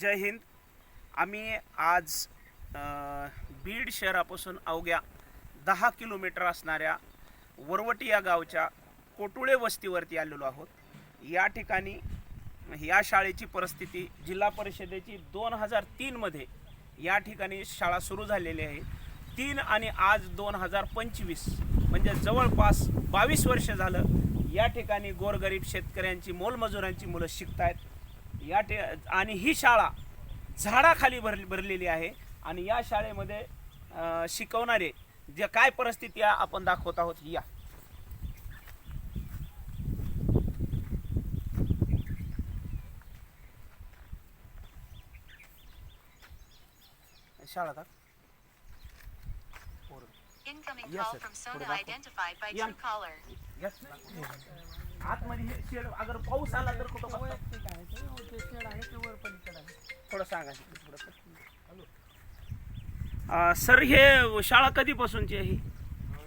जय हिंद. आम्ही आज बीड शहरापासून अवघ्या दहा किलोमीटर असणाऱ्या वरवटी या गावच्या कोटुळे वस्तीवरती आलेलो आहोत. या ठिकाणी या शाळेची परिस्थिती जिल्हा परिषदेची दोन हजार तीनमध्ये या ठिकाणी शाळा सुरू झालेली आहे. तीन आणि आज दोन हजार पंचवीस म्हणजे जवळपास बावीस वर्ष झालं या ठिकाणी गोरगरीब शेतकऱ्यांची मोलमजुरांची मुलं शिकत आहेत या ठि आणि ही शाळा झाडाखाली भर भरलेली आहे आणि या शाळेमध्ये शिकवणारे जे काय परिस्थिती आहे आपण दाखवत आहोत या शाळा का Incoming Yes, call from Sona identified by Yeah. Truecaller. Yes. आतमध्ये हे शेड अगर पाऊस आला तर कुठं बसतात? आहे थोडं सांगा थोडं सर हे शाळा कधीपासूनची आहे ही?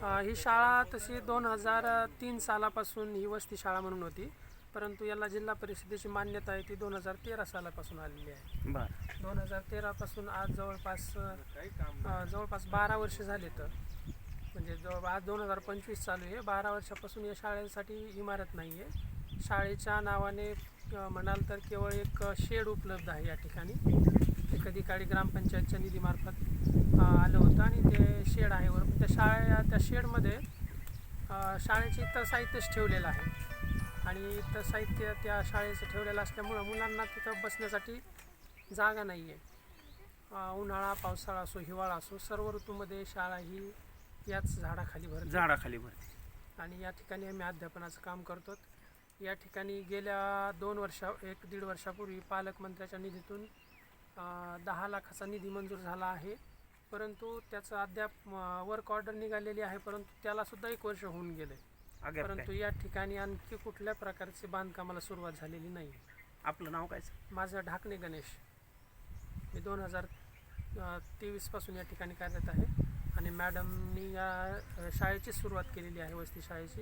अ, ही शाळा तशी दोन हजार तीन सालापासून ही वस्ती शाळा म्हणून होती. परंतु याला जिल्हा परिषदेची मान्यता आहे ती दोन हजार तेरा सालापासून आलेली आहे. बर. दोन हजार तेरापासून आज जवळपास अ, जवळपास बारा वर्ष झाले तर. म्हणजे जवळ आज दोन हजार पंचवीस चालू आहे. बारा वर्षापासून या शाळेसाठी इमारत नाही आहे शाळेच्या नावाने म्हणाल तर केवळ एक शेड उपलब्ध आहे या ठिकाणी. ते कधी काळी ग्रामपंचायतच्या निधीमार्फत आलं होतं आणि ते शेड आहे. वर त्या शाळा त्या शेडमध्ये शाळेचे इतर साहित्यच ठेवलेलं आहे. आणि इतर साहित्य त्या शाळेचं ठेवलेलं असल्यामुळं मुलांना तिथं बसण्यासाठी जागा नाही आहे उन्हाळा पावसाळा असो हिवाळा असो सर्व ऋतूमध्ये शाळा ही याच झाडाखाली भरते. झाडाखाली भरते. आणि या ठिकाणी आम्ही अध्यापनाचं काम करतो. या ठिकाणी गेल्या दोन वर्षा एक दीड वर्षापूर्वी पालकमंत्र्याच्या निधीतून दहा लाखाचा निधी मंजूर झाला आहे. परंतु त्याचं अद्याप वर्क ऑर्डर निघालेली आहे परंतु त्यालासुद्धा एक वर्ष होऊन गेले. परंतु या ठिकाणी आणखी कुठल्या प्रकारचे बांधकामाला सुरुवात झालेली नाही. आपलं नाव काय? माझं ढाकणे गणेश. मी दोन हजार तेवीसपासून या ठिकाणी कार्यरत आहे. आणि मॅडमनी या शाळेची सुरुवात केलेली आहे वस्ती शाळेची.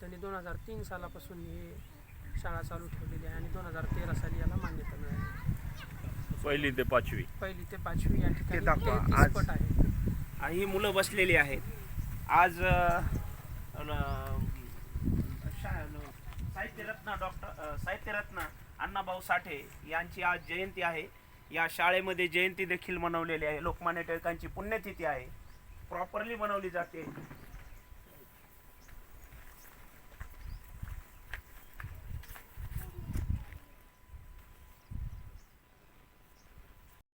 त्यांनी दोन हजार तीन सालापासून ही शाळा चालू ठेवलेली आहे आणि दोन हजार तेरा साली याला मान्यता मिळाली. पहिली ते पाचवी. पहिली ते पाचवी या ठिकाणी दाखवा. 33 आज- पट आहे. आणि ही मुलं बसलेली आहेत. आज साहित्यरत्न डॉक्टर साहित्यरत्न अण्णाभाऊ साठे यांची आज जयंती आहे. या शाळेमध्ये जयंती देखील मनवलेली आहे. लोकमान्य टिळकांची पुण्यतिथी आहे. प्रॉपरली बनवली जाते.